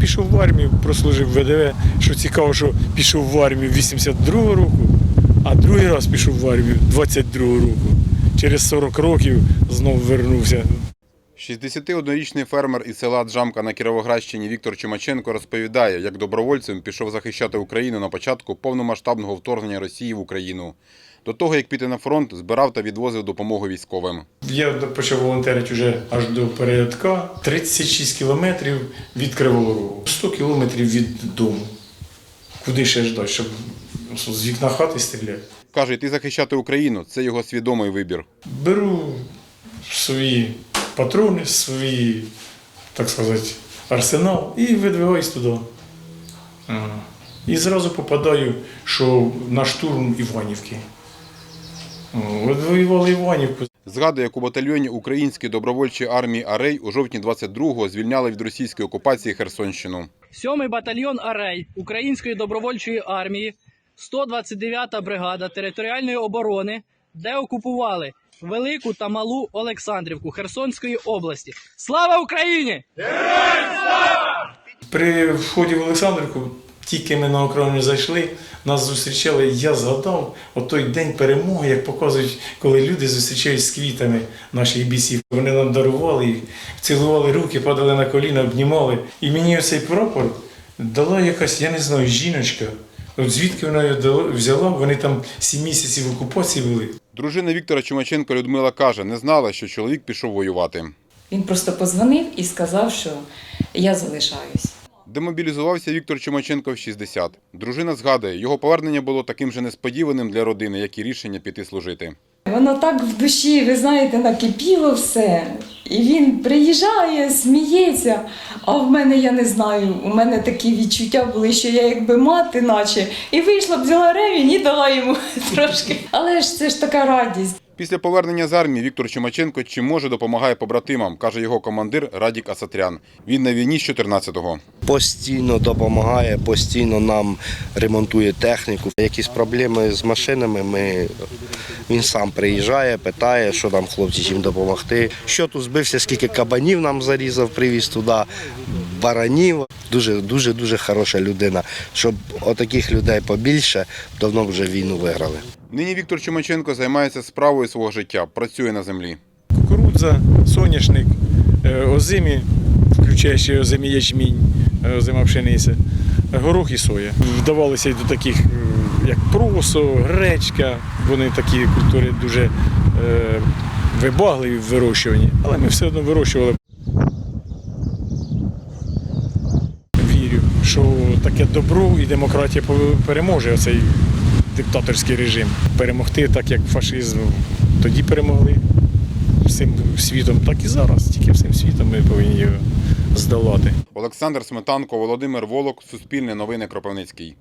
Пішов в армію, прослужив ВДВ. Що цікаво, що пішов в армію 82-го року, а другий раз пішов в армію 22-го року. Через 40 років знову вернувся. 61-річний фермер із села Джамка на Кіровоградщині Віктор Чумаченко розповідає, як добровольцем пішов захищати Україну на початку повномасштабного вторгнення Росії в Україну. До того, як піти на фронт, збирав та відвозив допомогу військовим. Я почав волонтерити вже аж до передка. 36 кілометрів від Кривого Рогу, 100 кілометрів від дому. Куди ще ждати, щоб з вікна хати стріляти? Каже, йти захищати Україну це його свідомий вибір. Беру свої патрони, свої, так сказати, арсенал і видвигаюсь туди. І зразу попадаю, що на штурм Іванівки. О, От воювали Іванівку. Згадує, як у батальйоні Української добровольчої армії Арей у жовтні 22-го звільняли від російської окупації Херсонщину. 7-й батальйон Арей Української добровольчої армії, 129-та бригада територіальної оборони, де окупували Велику та Малу Олександрівку Херсонської області. Слава Україні! При вході в Олександрівку, тільки ми на окраїну зайшли, нас зустрічали. Я згадав от той день перемоги, як показують, коли люди зустрічають з квітами наших бійців. Вони нам дарували їх, цілували руки, падали на коліна, обнімали. І мені оцей прапор дала якась, я не знаю, жіночка. От звідки вона його взяла, вони там сім місяців в окупації були. Дружина Віктора Чумаченка Людмила каже, не знала, що чоловік пішов воювати. Він просто позвонив і сказав, що я залишаюсь. Демобілізувався Віктор Чумаченко в 60. Дружина згадує, його повернення було таким же несподіваним для родини, як і рішення піти служити. Воно так в душі, ви знаєте, накипіло все. І він приїжджає, сміється. А в мене я не знаю. У мене такі відчуття були, що я якби мати, наче, і вийшла б взяла ревінь і дала йому трошки. Але ж це ж така радість. Після повернення з армії Віктор Чумаченко чим може допомагає побратимам, каже його командир Радік Асатрян. Він на війні з 14-го. постійно допомагає, постійно нам ремонтує техніку. Якісь проблеми з машинами, ми, він сам приїжджає, питає, що там хлопці чим допомогти. Що тут збився, скільки кабанів нам зарізав, привіз туди, баранів. Дуже, дуже, дуже хороша людина. Щоб отаких людей побільше, давно вже війну виграли. Нині Віктор Чумаченко займається справою свого життя, працює на землі. Кукурудза, соняшник, е, озимі, включаючи озимі ячмінь, е, озима пшениця, горох і соя. Вдавалися й до таких, е, як просо, гречка. Вони такі культури дуже вибагливі в вирощуванні, але ми все одно вирощували. Вірю, що таке добро і демократія переможе оцей диктаторський режим. Перемогти так, як фашизм тоді перемогли всім світом, так і зараз. Тільки всім світом ми повинні його здолати. Олександр Сметанко, Володимир Волок, Суспільне новини Кропивницький.